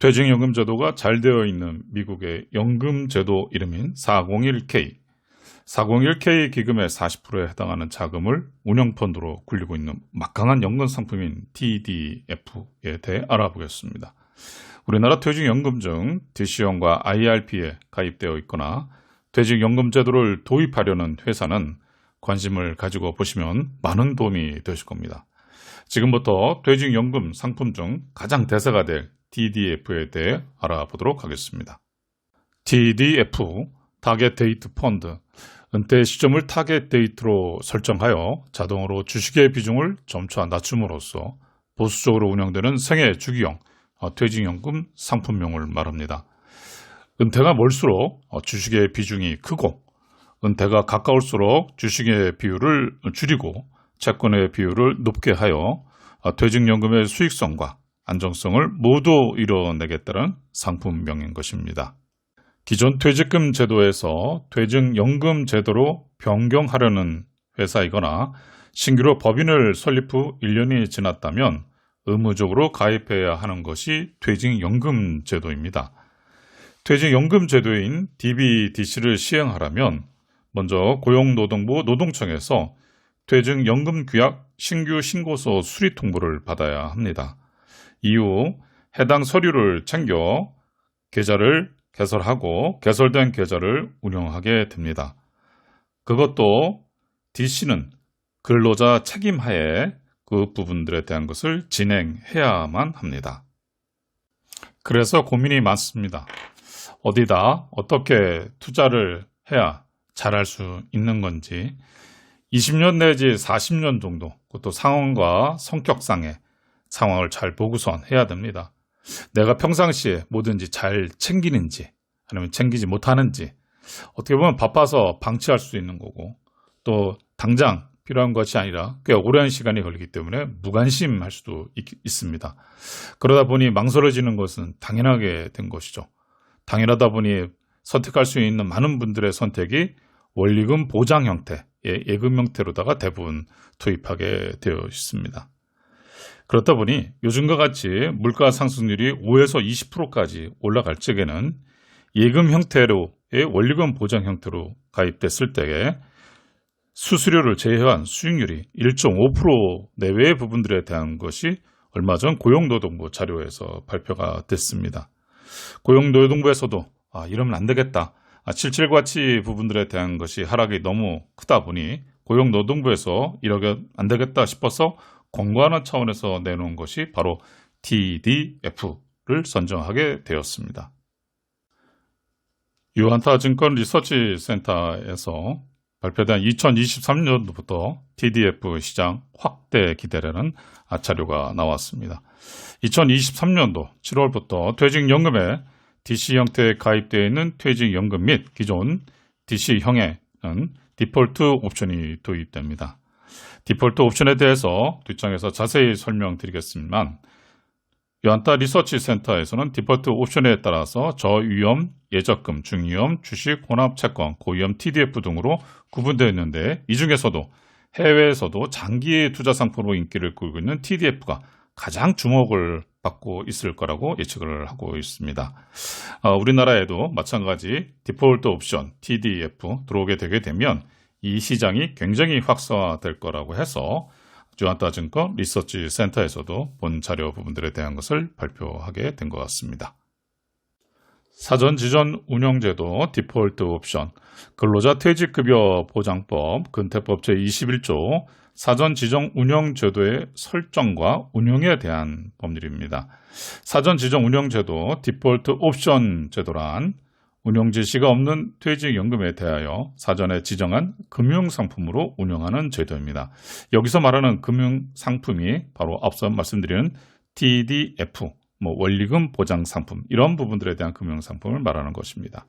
퇴직연금 제도가 잘 되어 있는 미국의 연금 제도 이름인 401k. 401k 기금의 40%에 해당하는 자금을 운영펀드로 굴리고 있는 막강한 연금 상품인 TDF에 대해 알아보겠습니다. 우리나라 퇴직연금 중 DC형과 IRP에 가입되어 있거나 퇴직연금 제도를 도입하려는 회사는 관심을 가지고 보시면 많은 도움이 되실 겁니다. 지금부터 퇴직연금 상품 중 가장 대세가 될 TDF에 대해 알아보도록 하겠습니다. TDF, 타겟 데이트 펀드, 은퇴 시점을 타겟 데이트로 설정하여 자동으로 주식의 비중을 점차 낮춤으로써 보수적으로 운영되는 생애 주기형 어, 퇴직연금 상품명을 말합니다. 은퇴가 멀수록 어, 주식의 비중이 크고 은퇴가 가까울수록 주식의 비율을 줄이고 채권의 비율을 높게 하여 어, 퇴직연금의 수익성과 안정성을 모두 이뤄내겠다는 상품명인 것입니다. 기존 퇴직금 제도에서 퇴직연금 제도로 변경하려는 회사이거나 신규로 법인을 설립 후 1년이 지났다면 의무적으로 가입해야 하는 것이 퇴직연금 제도입니다. 퇴직연금 제도인 DBDC를 시행하려면 먼저 고용노동부 노동청에서 퇴직연금 규약 신규 신고서 수리 통보를 받아야 합니다. 이후 해당 서류를 챙겨 계좌를 개설하고 개설된 계좌를 운영하게 됩니다. 그것도 DC는 근로자 책임하에 그 부분들에 대한 것을 진행해야만 합니다. 그래서 고민이 많습니다. 어디다 어떻게 투자를 해야 잘할 수 있는 건지 20년 내지 40년 정도 그것도 상황과 성격상의 상황을 잘 보고선 해야 됩니다. 내가 평상시에 뭐든지 잘 챙기는지 아니면 챙기지 못하는지 어떻게 보면 바빠서 방치할 수 있는 거고 또 당장 필요한 것이 아니라 꽤 오랜 시간이 걸리기 때문에 무관심할 수도 있, 습니다 그러다 보니 망설여지는 것은 당연하게 된 것이죠. 당연하다 보니 선택할 수 있는 많은 분들의 선택이 원리금 보장 형태, 예, 예금 형태로다가 대부분 투입하게 되어 있습니다. 그렇다 보니 요즘과 같이 물가 상승률이 5에서 20%까지 올라갈 적에는 예금 형태로의 원리금 보장 형태로 가입됐을 때에 수수료를 제외한 수익률이 1.5% 내외의 부분들에 대한 것이 얼마 전 고용노동부 자료에서 발표가 됐습니다. 고용노동부에서도 아, 이러면 안 되겠다. 아, 77과치 부분들에 대한 것이 하락이 너무 크다 보니 고용노동부에서 이러면 안 되겠다 싶어서 권고하는 차원에서 내놓은 것이 바로 TDF를 선정하게 되었습니다. 유한타 증권 리서치 센터에서 발표된 2023년도부터 TDF 시장 확대 기대라는 자료가 나왔습니다. 2023년도 7월부터 퇴직연금에 DC 형태에 가입되어 있는 퇴직연금 및 기존 DC형에는 디폴트 옵션이 도입됩니다. 디폴트 옵션에 대해서 뒷장에서 자세히 설명드리겠습니다만 요한타 리서치 센터에서는 디폴트 옵션에 따라서 저위험 예적금, 중위험, 주식, 혼합 채권, 고위험 TDF 등으로 구분되어 있는데 이 중에서도 해외에서도 장기 투자 상품으로 인기를 끌고 있는 TDF가 가장 주목을 받고 있을 거라고 예측을 하고 있습니다. 어, 우리나라에도 마찬가지 디폴트 옵션 TDF 들어오게 되게 되면 이 시장이 굉장히 확산될 거라고 해서 주한타 증권 리서치 센터에서도 본 자료 부분들에 대한 것을 발표하게 된 것 같습니다. 사전 지전 운영제도 디폴트 옵션 근로자 퇴직급여 보장법 근태법 제21조 사전 지정 운영 제도의 설정과 운영에 대한 법률입니다. 사전 지정 운영 제도 디폴트 옵션 제도란 운영 지시가 없는 퇴직연금에 대하여 사전에 지정한 금융상품으로 운영하는 제도입니다. 여기서 말하는 금융상품이 바로 앞서 말씀드린 TDF, 뭐 원리금 보장 상품 이런 부분들에 대한 금융 상품을 말하는 것입니다.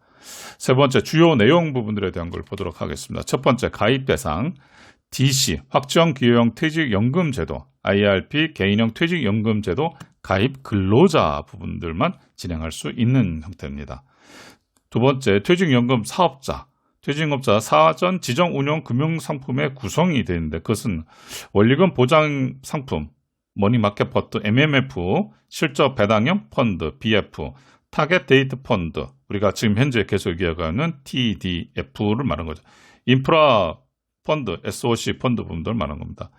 세 번째 주요 내용 부분들에 대한 걸 보도록 하겠습니다. 첫 번째 가입 대상 DC 확정 기여형 퇴직연금 제도, IRP 개인형 퇴직연금 제도 가입 근로자 부분들만 진행할 수 있는 형태입니다. 두 번째, 퇴직연금 사업자. 퇴직업자 사전 지정 운영 금융 상품의 구성이 되는데 그것은 원리금 보장 상품 머니마켓 펀드 MMF, 실적 배당형 펀드 BF, 타겟 데이트 펀드, 우리가 지금 현재 계속 이어가는 TDF를 말하는 거죠. 인프라 펀드, SOC 펀드 부분들 말하는 겁니다.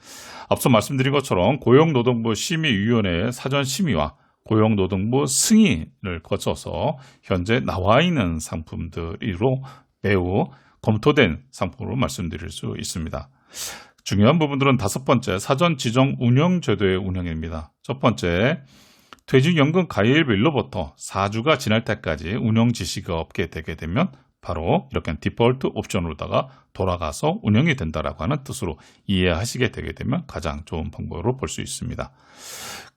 앞서 말씀드린 것처럼 고용노동부 심의위원회의 사전 심의와 고용노동부 승인을 거쳐서 현재 나와 있는 상품들로 매우 검토된 상품으로 말씀드릴 수 있습니다. 중요한 부분들은 다섯 번째 사전 지정 운영 제도의 운영입니다. 첫 번째 퇴직연금 가입일로부터 4주가 지날 때까지 운영 지시가 없게 되게 되면 바로 이렇게 디폴트 옵션으로다가 돌아가서 운영이 된다라고 하는 뜻으로 이해하시게 되게 되면 가장 좋은 방법으로 볼 수 있습니다.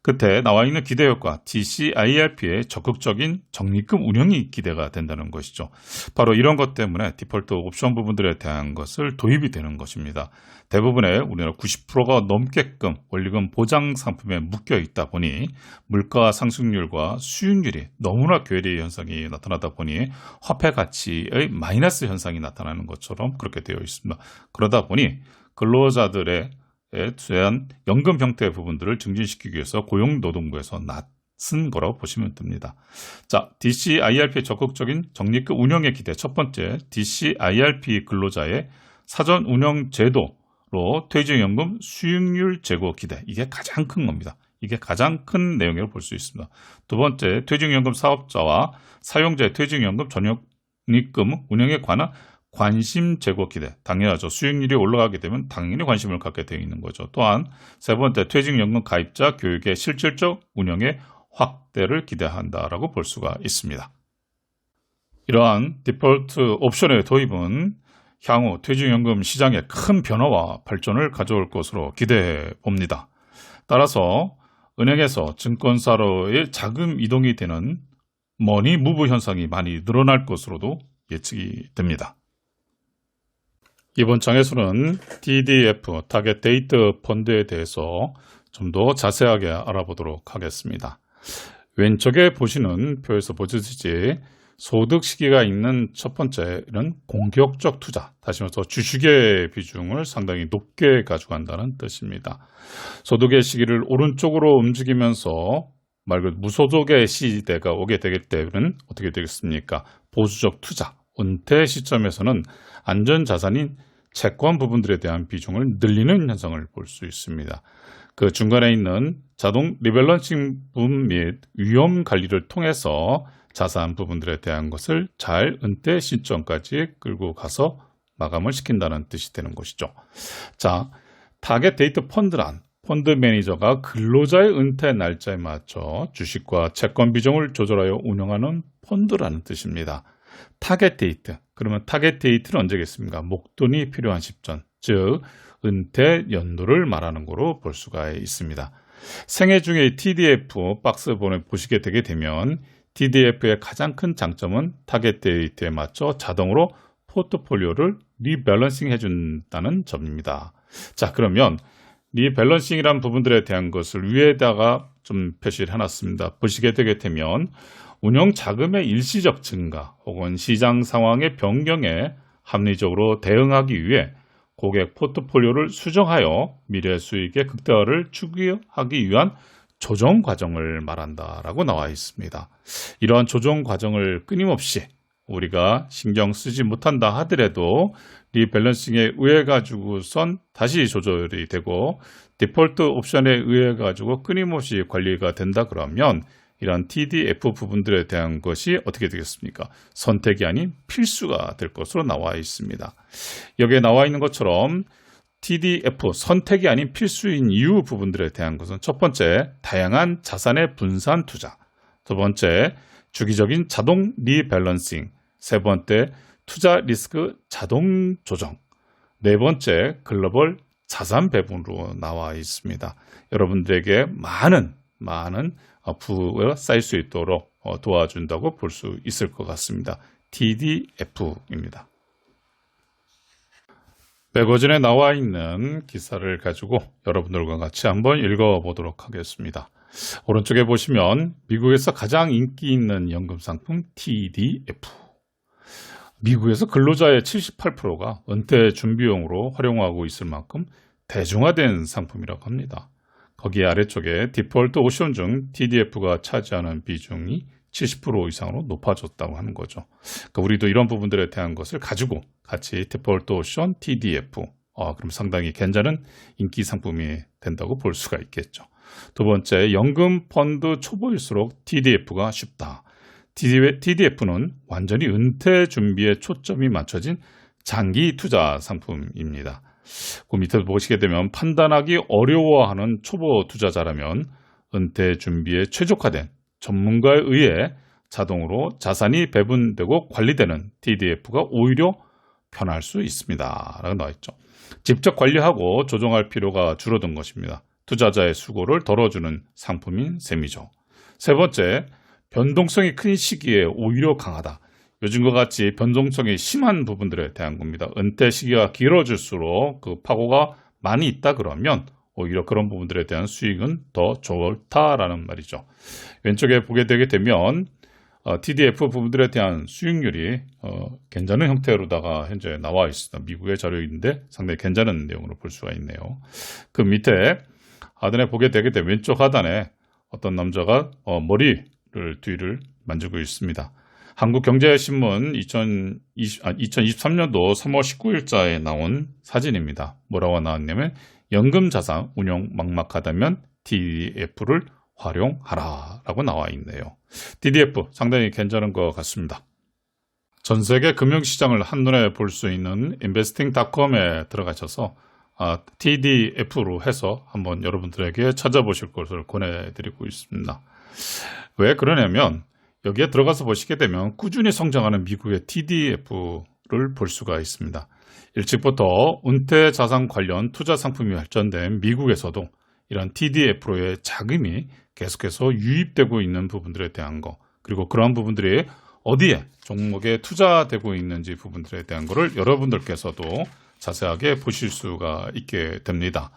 끝에 나와 있는 기대 효과 DCIRP의 적극적인 적립금 운영이 기대가 된다는 것이죠. 바로 이런 것 때문에 디폴트 옵션 부분들에 대한 것을 도입이 되는 것입니다. 대부분의 우리나라 90%가 넘게끔 원리금 보장 상품에 묶여 있다 보니 물가 상승률과 수익률이 너무나 괴리 현상이 나타나다 보니 화폐 가치의 마이너스 현상이 나타나는 것처럼 그렇게 되어 있습니다. 그러다 보니 근로자들의 대한 연금 형태의 부분들을 증진시키기 위해서 고용노동부에서 낯선 거라고 보시면 됩니다. 자, DCIRP의 적극적인 적립금 운영의 기대 첫 번째 DCIRP 근로자의 사전 운영 제도로 퇴직연금 수익률 제고 기대 이게 가장 큰 겁니다. 이게 가장 큰 내용이라고 볼 수 있습니다. 두 번째, 퇴직연금 사업자와 사용자의 퇴직연금 전용립금 운영에 관한 관심 제고 기대. 당연하죠. 수익률이 올라가게 되면 당연히 관심을 갖게 되어 있는 거죠. 또한 세 번째, 퇴직연금 가입자 교육의 실질적 운영의 확대를 기대한다라고 볼 수가 있습니다. 이러한 디폴트 옵션의 도입은 향후 퇴직연금 시장에 큰 변화와 발전을 가져올 것으로 기대해 봅니다. 따라서 은행에서 증권사로의 자금 이동이 되는 머니 무브 현상이 많이 늘어날 것으로도 예측이 됩니다. 이번 장에서는 DDF, 타겟 데이트 펀드에 대해서 좀 더 자세하게 알아보도록 하겠습니다. 왼쪽에 보시는 표에서 보시듯이 소득 시기가 있는 첫 번째는 공격적 투자, 다시 말해서 주식의 비중을 상당히 높게 가져간다는 뜻입니다. 소득의 시기를 오른쪽으로 움직이면서 말 그대로 무소득의 시대가 오게 되기 때문에 어떻게 되겠습니까? 보수적 투자, 은퇴 시점에서는 안전 자산인 채권 부분들에 대한 비중을 늘리는 현상을 볼 수 있습니다. 그 중간에 있는 자동 리밸런싱 부분 및 위험 관리를 통해서 자산 부분들에 대한 것을 잘 은퇴 시점까지 끌고 가서 마감을 시킨다는 뜻이 되는 것이죠. 자, 타겟 데이트 펀드란 펀드 매니저가 근로자의 은퇴 날짜에 맞춰 주식과 채권 비중을 조절하여 운영하는 펀드라는 뜻입니다. 타겟 데이트. 그러면 타겟 데이트는 언제겠습니까? 목돈이 필요한 시점, 즉 은퇴 연도를 말하는 거로 볼 수가 있습니다. 생애 중에 TDF 박스 보내 보시게 되게 되면 TDF의 가장 큰 장점은 타겟 데이트에 맞춰 자동으로 포트폴리오를 리밸런싱 해준다는 점입니다. 자, 그러면 리밸런싱이란 부분들에 대한 것을 위에다가 좀 표시를 해놨습니다. 보시게 되게 되면 운영 자금의 일시적 증가 혹은 시장 상황의 변경에 합리적으로 대응하기 위해 고객 포트폴리오를 수정하여 미래 수익의 극대화를 추구하기 위한 조정 과정을 말한다라고 나와 있습니다. 이러한 조정 과정을 끊임없이 우리가 신경 쓰지 못한다 하더라도 리밸런싱에 의해 가지고선 다시 조절이 되고 디폴트 옵션에 의해 가지고 끊임없이 관리가 된다 그러면 이런 TDF 부분들에 대한 것이 어떻게 되겠습니까? 선택이 아닌 필수가 될 것으로 나와 있습니다. 여기에 나와 있는 것처럼 TDF 선택이 아닌 필수인 이유 부분들에 대한 것은 첫 번째, 다양한 자산의 분산 투자. 두 번째, 주기적인 자동 리밸런싱. 세 번째, 투자 리스크 자동 조정. 네 번째, 글로벌 자산 배분으로 나와 있습니다. 여러분들에게 많은 많은 부가 쌓일 수 있도록 어, 도와준다고 볼 수 있을 것 같습니다. TDF입니다. 매거진에 나와 있는 기사를 가지고 여러분들과 같이 한번 읽어보도록 하겠습니다. 오른쪽에 보시면 미국에서 가장 인기 있는 연금 상품 TDF. 미국에서 근로자의 78%가 은퇴 준비용으로 활용하고 있을 만큼 대중화된 상품이라고 합니다. 거기 아래쪽에 디폴트 옵션 중 TDF가 차지하는 비중이 70% 이상으로 높아졌다고 하는 거죠. 그러니까 우리도 이런 부분들에 대한 것을 가지고 같이 디폴트 옵션 TDF 어, 그럼 상당히 괜찮은 인기 상품이 된다고 볼 수가 있겠죠. 두 번째, 연금 펀드 초보일수록 TDF가 쉽다. TDF는 완전히 은퇴 준비에 초점이 맞춰진 장기 투자 상품입니다. 그 밑에 보시게 되면 판단하기 어려워하는 초보 투자자라면 은퇴 준비에 최적화된 전문가에 의해 자동으로 자산이 배분되고 관리되는 TDF가 오히려 편할 수 있습니다. 라고 나와 있죠. 직접 관리하고 조정할 필요가 줄어든 것입니다. 투자자의 수고를 덜어주는 상품인 셈이죠. 세 번째, 변동성이 큰 시기에 오히려 강하다. 요즘과 같이 변동성이 심한 부분들에 대한 겁니다. 은퇴 시기가 길어질수록 그 파고가 많이 있다 그러면 오히려 그런 부분들에 대한 수익은 더 좋다라는 말이죠. 왼쪽에 보게 되게 되면 어, TDF 부분들에 대한 수익률이 어, 괜찮은 형태로다가 현재 나와 있습니다. 미국의 자료인데 상당히 괜찮은 내용으로 볼 수가 있네요. 그 밑에 하단에 보게 되게 되면 왼쪽 하단에 어떤 남자가 어, 머리를 뒤를 만지고 있습니다. 한국경제신문 2020, 아, 2023년도 3월 19일자에 나온 사진입니다. 뭐라고 나왔냐면 연금자산 운용 막막하다면 TDF를 활용하라 라고 나와 있네요. DDF 상당히 괜찮은 것 같습니다. 전 세계 금융시장을 한눈에 볼 수 있는 investing.com에 들어가셔서 아, TDF로 해서 한번 여러분들에게 찾아보실 것을 권해드리고 있습니다. 왜 그러냐면 여기에 들어가서 보시게 되면 꾸준히 성장하는 미국의 TDF를 볼 수가 있습니다. 일찍부터 은퇴 자산 관련 투자 상품이 발전된 미국에서도 이런 TDF로의 자금이 계속해서 유입되고 있는 부분들에 대한 거 그리고 그러한 부분들이 어디에 종목에 투자되고 있는지 부분들에 대한 거를 여러분들께서도 자세하게 보실 수가 있게 됩니다.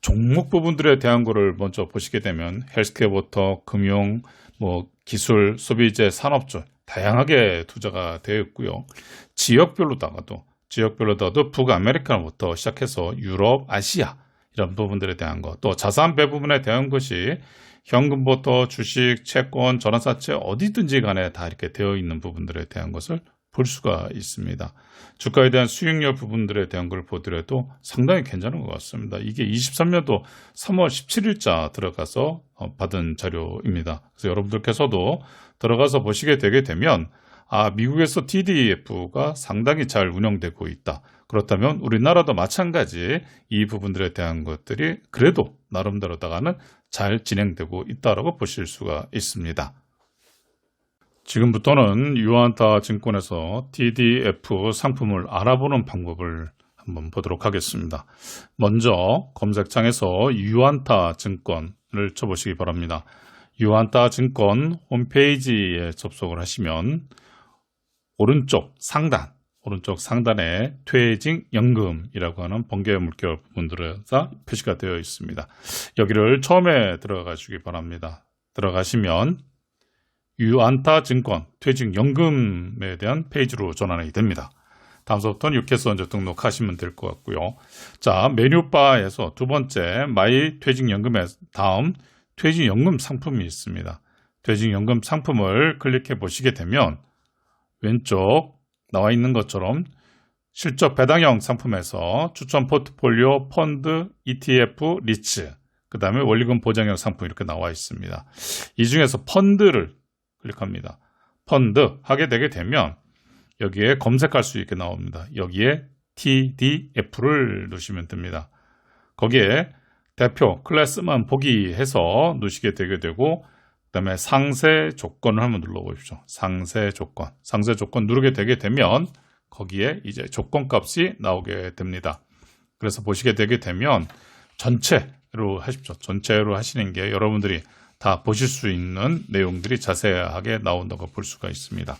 종목 부분들에 대한 거를 먼저 보시게 되면 헬스케어부터 금융, 뭐 기술, 소비재, 산업주 다양하게 투자가 되어 있고요. 지역별로다가도 지역별로다가도 북아메리카부터 시작해서 유럽, 아시아 이런 부분들에 대한 것, 또 자산 배부분에 대한 것이 현금부터 주식, 채권, 전환사채 어디든지 간에 다 이렇게 되어 있는 부분들에 대한 것을 볼 수가 있습니다. 주가에 대한 수익률 부분들에 대한 걸 보더라도 상당히 괜찮은 것 같습니다. 이게 23년도 3월 17일자 들어가서 어, 받은 자료입니다. 그래서 여러분들께서도 들어가서 보시게 되게 되면 아, 미국에서 TDF가 상당히 잘 운영되고 있다. 그렇다면 우리나라도 마찬가지 이 부분들에 대한 것들이 그래도 나름대로다가는 잘 진행되고 있다라고 보실 수가 있습니다. 지금부터는 유한타 증권에서 TDF 상품을 알아보는 방법을 한번 보도록 하겠습니다. 먼저 검색창에서 유한타 증권을 쳐보시기 바랍니다. 유한타 증권 홈페이지에 접속을 하시면 오른쪽 상단, 오른쪽 상단에 퇴직 연금이라고 하는 번개 물결 부분들에서 표시가 되어 있습니다. 여기를 처음에 들어가 주기 바랍니다. 들어가시면 유안타 증권 퇴직연금에 대한 페이지로 전환이 됩니다. 다음서부터는 해서 먼저 등록하시면 될 것 같고요. 자, 메뉴바에서 두 번째 마이 퇴직연금의 다음 퇴직연금 상품이 있습니다. 퇴직연금 상품을 클릭해 보시게 되면 왼쪽 나와 있는 것처럼 실적 배당형 상품에서 추천 포트폴리오 펀드 ETF 리츠 그 다음에 원리금 보장형 상품 이렇게 나와 있습니다. 이 중에서 펀드를 클릭합니다. 펀드 하게 되게 되면 여기에 검색할 수 있게 나옵니다. 여기에 TDF를 넣으시면 됩니다. 거기에 대표 클래스만 보기 해서 넣으시게 되게 되고 그 다음에 상세 조건을 한번 눌러보십시오. 상세 조건. 상세 조건 누르게 되게 되면 거기에 이제 조건 값이 나오게 됩니다. 그래서 보시게 되게 되면 전체로 하십시오. 전체로 하시는 게 여러분들이 다 보실 수 있는 내용들이 자세하게 나온다고 볼 수가 있습니다.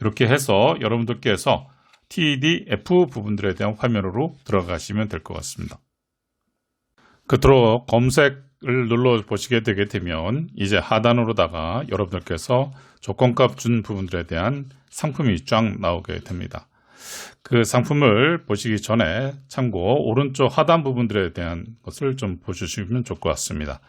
이렇게 해서 여러분들께서 TDF 부분들에 대한 화면으로 들어가시면 될 것 같습니다. 그토록 검색을 눌러 보시게 되게 되면 이제 하단으로다가 여러분들께서 조건값 준 부분들에 대한 상품이 쫙 나오게 됩니다. 그 상품을 보시기 전에 참고 오른쪽 하단 부분들에 대한 것을 좀 보주시면 좋을 것 같습니다.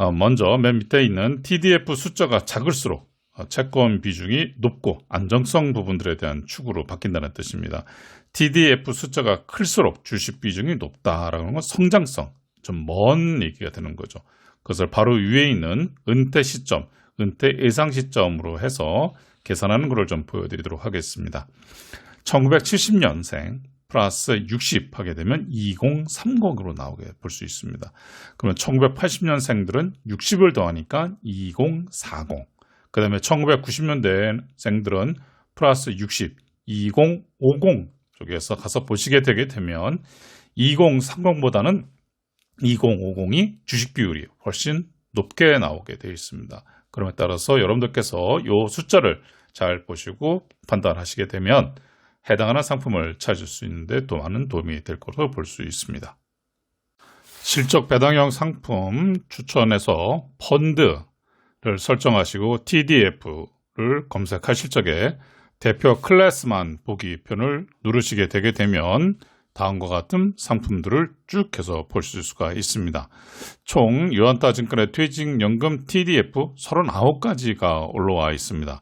어, 먼저 맨 밑에 있는 TDF 숫자가 작을수록 어, 채권 비중이 높고 안정성 부분들에 대한 축으로 바뀐다는 뜻입니다. TDF 숫자가 클수록 주식 비중이 높다라는 건 성장성, 좀 먼 얘기가 되는 거죠. 그것을 바로 위에 있는 은퇴 시점, 은퇴 예상 시점으로 해서 계산하는 것을 좀 보여드리도록 하겠습니다. 1970년생 플러스 60 하게 되면 2030으로 나오게 볼 수 있습니다. 그러면 1980년생들은 60을 더하니까 2040. 그 다음에 1990년대생들은 플러스 60, 2050 쪽에서 가서 보시게 되게 되면 2030보다는 2050이 주식 비율이 훨씬 높게 나오게 되어 있습니다. 그럼에 따라서 여러분들께서 이 숫자를 잘 보시고 판단하시게 되면 해당하는 상품을 찾을 수 있는데 또 많은 도움이 될 것으로 볼 수 있습니다. 실적 배당형 상품 추천해서 펀드를 설정하시고 TDF를 검색하실 적에 대표 클래스만 보기 편을 누르시게 되게 되면 다음과 같은 상품들을 쭉 해서 보실 수가 있습니다. 총 유한따증권의 퇴직연금 TDF 39가지가 올라와 있습니다.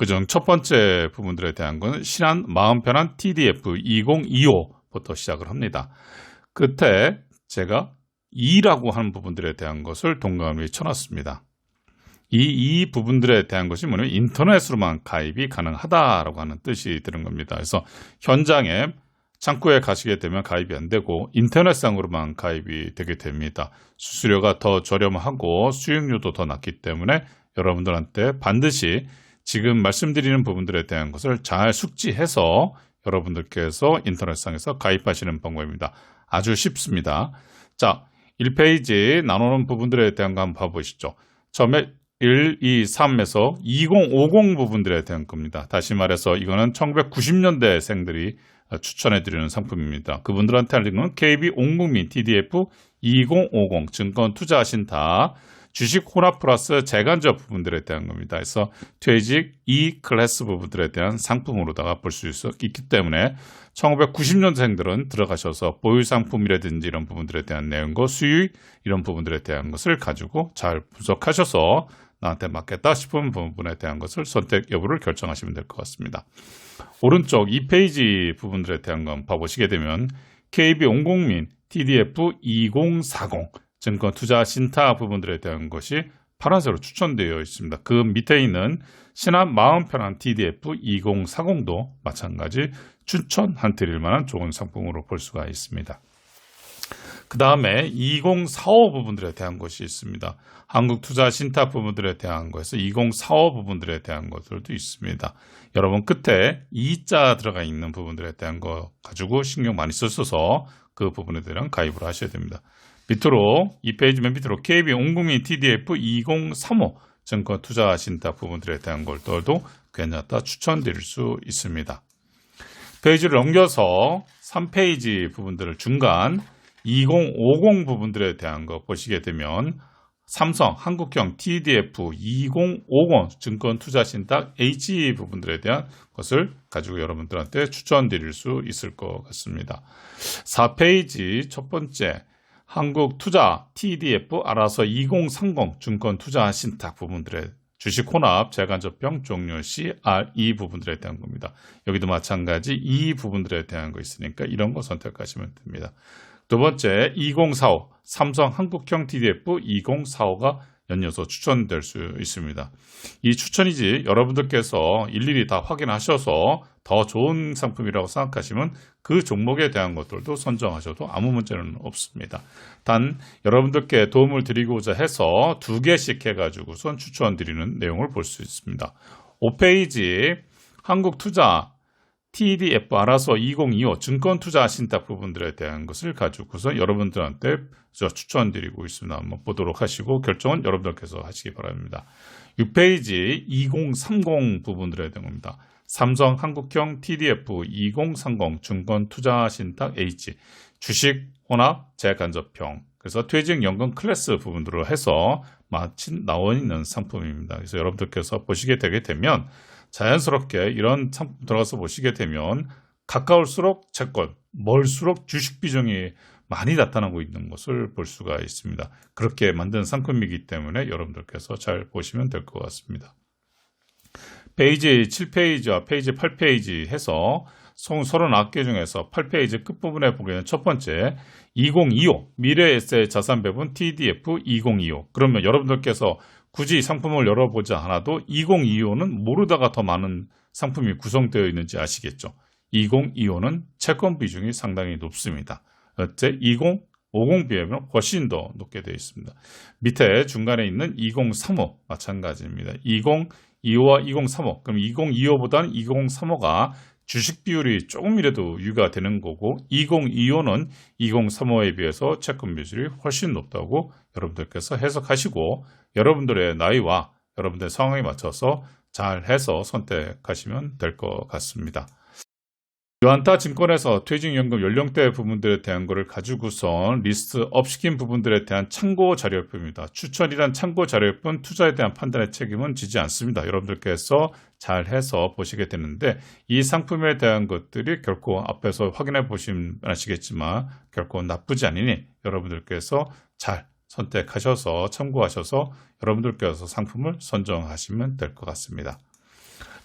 그중 첫 번째 부분들에 대한 것은 신한 마음 편한 TDF 2025부터 시작을 합니다. 끝에 제가 2라고 하는 부분들에 대한 것을 동그라미 쳐놨습니다. 이, 이 부분들에 대한 것이 뭐냐면 인터넷으로만 가입이 가능하다라고 하는 뜻이 드는 겁니다. 그래서 현장에 창구에 가시게 되면 가입이 안 되고 인터넷상으로만 가입이 되게 됩니다. 수수료가 더 저렴하고 수익률도 더 낮기 때문에 여러분들한테 반드시 지금 말씀드리는 부분들에 대한 것을 잘 숙지해서 여러분들께서 인터넷상에서 가입하시는 방법입니다. 아주 쉽습니다. 자, 1페이지 나누는 부분들에 대한 거 한번 봐보시죠. 처음에 1, 2, 3에서 2050 부분들에 대한 겁니다. 다시 말해서 이거는 1990년대 생들이 추천해드리는 상품입니다. 그분들한테 알리는 KB 옹국민 TDF 2050 증권 투자 신탁 주식 혼합 플러스 재간접 부분들에 대한 겁니다. 그래서 퇴직 E 클래스 부분들에 대한 상품으로다가 볼 수 있기 때문에 1990년생들은 들어가셔서 보유 상품이라든지 이런 부분들에 대한 내용과 수익 이런 부분들에 대한 것을 가지고 잘 분석하셔서 나한테 맞겠다 싶은 부분에 대한 것을 선택 여부를 결정하시면 될 것 같습니다. 오른쪽 2페이지 부분들에 대한 건 봐보시게 되면 KB 온국민 TDF 2040 증권 투자 신탁 부분들에 대한 것이 파란색으로 추천되어 있습니다. 그 밑에 있는 신합 마음 편한 TDF 2040도 마찬가지 추천한 드릴 만한 좋은 상품으로 볼 수가 있습니다. 그 다음에 2045 부분들에 대한 것이 있습니다. 한국 투자 신탁 부분들에 대한 것에서 2045 부분들에 대한 것들도 있습니다. 여러분 끝에 2자 들어가 있는 부분들에 대한 거 가지고 신경 많이 쓰셔서 그 부분에 대한 가입을 하셔야 됩니다. 밑으로 이 페이지 맨 밑으로 KB 온국민 TDF 2035 증권 투자 신탁 부분들에 대한 것들도 괜찮다 추천드릴 수 있습니다. 페이지를 넘겨서 3페이지 부분들을 중간 2050 부분들에 대한 거 보시게 되면 삼성, 한국형, TDF, 2050 증권 투자 신탁 H 부분들에 대한 것을 가지고 여러분들한테 추천드릴 수 있을 것 같습니다. 4페이지 첫 번째 한국 투자 TDF 알아서 2030 증권 투자 신탁 부분들의 주식 혼합 재간접병 종료 시 R 이 부분들에 대한 겁니다. 여기도 마찬가지 이 부분들에 대한 거 있으니까 이런 거 선택하시면 됩니다. 두 번째 2045 삼성 한국형 TDF 2045가 연이어서 추천될 수 있습니다. 이 추천이지 여러분들께서 일일이 다 확인하셔서 더 좋은 상품이라고 생각하시면 그 종목에 대한 것들도 선정하셔도 아무 문제는 없습니다. 단 여러분들께 도움을 드리고자 해서 두 개씩 해가지고선 추천드리는 내용을 볼 수 있습니다. 5페이지 한국투자 TDF 알아서 2025 증권 투자 신탁 부분들에 대한 것을 가지고서 여러분들한테 추천드리고 있습니다. 한번 보도록 하시고 결정은 여러분들께서 하시기 바랍니다. 6페이지 2030 부분들에 대한 겁니다. 삼성 한국형 TDF 2030 증권 투자 신탁 H 주식 혼합 재간접형 그래서 퇴직연금 클래스 부분들을 해서 마침 나와 있는 상품입니다. 그래서 여러분들께서 보시게 되게 되면 자연스럽게 이런 상품 들어가서 보시게 되면 가까울수록 채권, 멀수록 주식 비중이 많이 나타나고 있는 것을 볼 수가 있습니다. 그렇게 만든 상품이기 때문에 여러분들께서 잘 보시면 될 것 같습니다. 페이지 7페이지와 페이지 8페이지 해서 총 39개 중에서 8페이지 끝부분에 보게 되는 첫 번째 2025 미래 에세이 자산 배분 TDF 2025 그러면 여러분들께서 굳이 상품을 열어보지 않아도 2025는 모르다가 더 많은 상품이 구성되어 있는지 아시겠죠? 2025는 채권 비중이 상당히 높습니다. 어째 2050 비하면 훨씬 더 높게 되어 있습니다. 밑에 중간에 있는 2035 마찬가지입니다. 2025와 2035 그럼 2025보다는 2035가 주식 비율이 조금이라도 유가 되는 거고 2025는 2035에 비해서 채권 비율이 훨씬 높다고 여러분들께서 해석하시고 여러분들의 나이와 여러분들의 상황에 맞춰서 잘 해서 선택하시면 될 것 같습니다. 유한타 증권에서 퇴직연금 연령대 부분들에 대한 것을 가지고선 리스트 업 시킨 부분들에 대한 참고 자료뿐입니다. 추천이란 참고 자료뿐 투자에 대한 판단의 책임은 지지 않습니다. 여러분들께서 잘 해서 보시게 되는데 이 상품에 대한 것들이 결코 앞에서 확인해 보시면 아시겠지만 결코 나쁘지 않으니 여러분들께서 잘 선택하셔서 참고하셔서 여러분들께서 상품을 선정하시면 될 것 같습니다.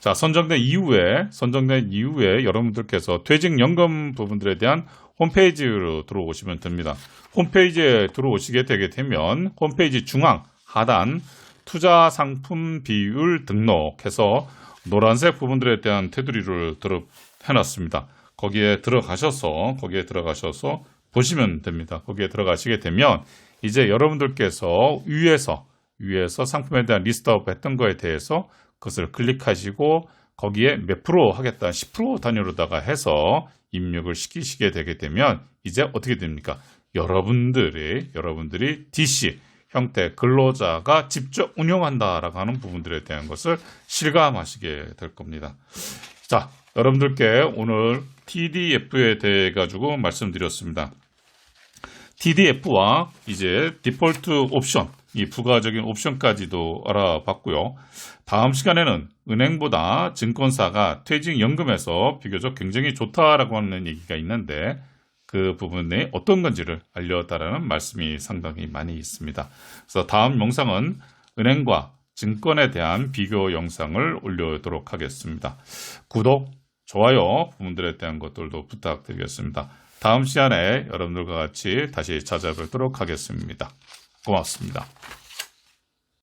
자, 선정된 이후에, 선정된 이후에 여러분들께서 퇴직연금 부분들에 대한 홈페이지로 들어오시면 됩니다. 홈페이지에 들어오시게 되게 되면 홈페이지 중앙 하단 투자 상품 비율 등록해서 노란색 부분들에 대한 테두리를 들어 해놨습니다. 거기에 들어가셔서, 거기에 들어가셔서 보시면 됩니다. 거기에 들어가시게 되면 이제 여러분들께서 위에서, 위에서 상품에 대한 리스트업 했던 거에 대해서 그것을 클릭하시고 거기에 몇 프로 하겠다 10% 단위로다가 해서 입력을 시키시게 되게 되면 이제 어떻게 됩니까? 여러분들이 여러분들이 DC 형태 근로자가 직접 운영한다라고 하는 부분들에 대한 것을 실감하시게 될 겁니다. 자, 여러분들께 오늘 TDF에 대해 가지고 말씀드렸습니다. TDF와 이제 디폴트 옵션, 이 부가적인 옵션까지도 알아봤고요. 다음 시간에는 은행보다 증권사가 퇴직연금에서 비교적 굉장히 좋다라고 하는 얘기가 있는데 그 부분이 어떤 건지를 알려달라는 말씀이 상당히 많이 있습니다. 그래서 다음 영상은 은행과 증권에 대한 비교 영상을 올려도록 하겠습니다. 구독, 좋아요 부분들에 대한 것들도 부탁드리겠습니다. 다음 시간에 여러분들과 같이 다시 찾아뵙도록 하겠습니다. 고맙습니다.